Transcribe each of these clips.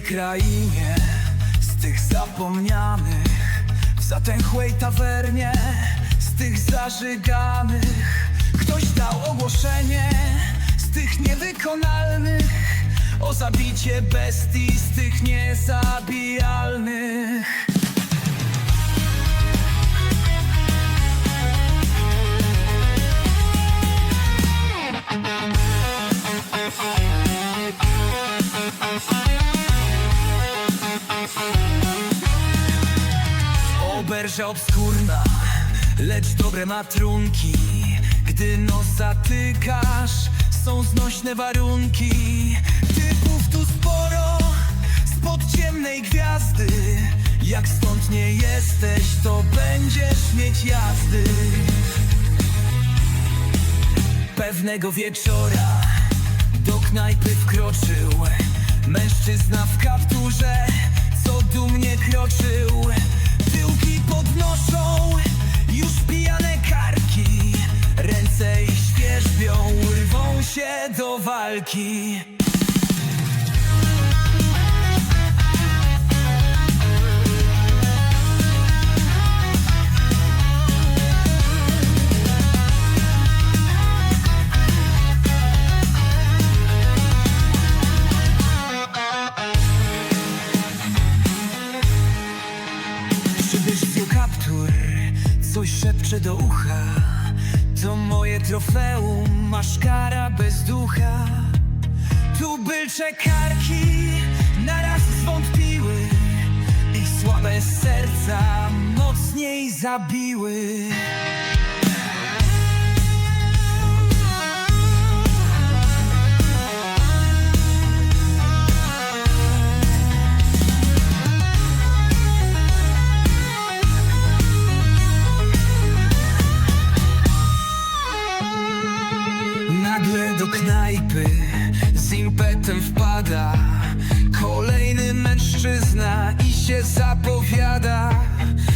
krainie Z tych zapomnianych W zatęchłej tawernie Z tych zażyganych. Ktoś dał ogłoszenie Z tych niewykonalnych O zabicie bestii Z tych niezabijalnych Oberża obskurna, lecz dobre ma trunki. Gdy nos zatykasz, są znośne warunki. Typów tu sporo, spod ciemnej gwiazdy. Jak stąd nie jesteś, to będziesz mieć jazdy. Pewnego wieczora do knajpy wkroczył Mężczyzna w kapturze, co dumnie kroczył walki. Kaptur, coś szepcze do ucha. To moje trofeum, masz kara bez Tu bylcze karki naraz zwątpiły Ich słabe serca mocniej zabiły do knajpy. Z impetem wpada Kolejny mężczyzna i się zapowiada.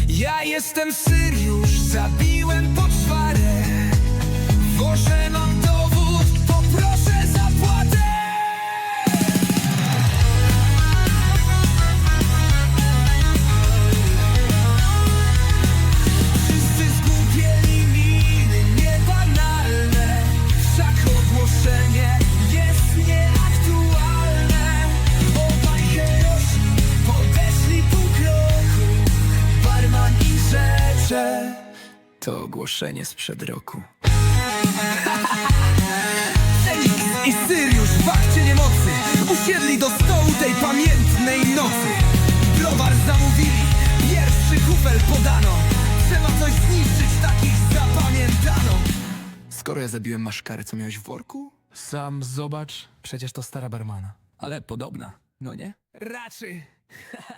Ja jestem Syriusz, zabiłem To ogłoszenie sprzed roku Feniks i Syriusz w akcie niemocy Usiedli do stołu tej pamiętnej nocy Browar zamówili, pierwszy kufel podano Trzeba coś zniszczyć, takich zapamiętano Skoro ja zabiłem maszkarę, co miałeś w worku? Sam zobacz, przecież to stara barmana. Ale podobna, no nie? Raczy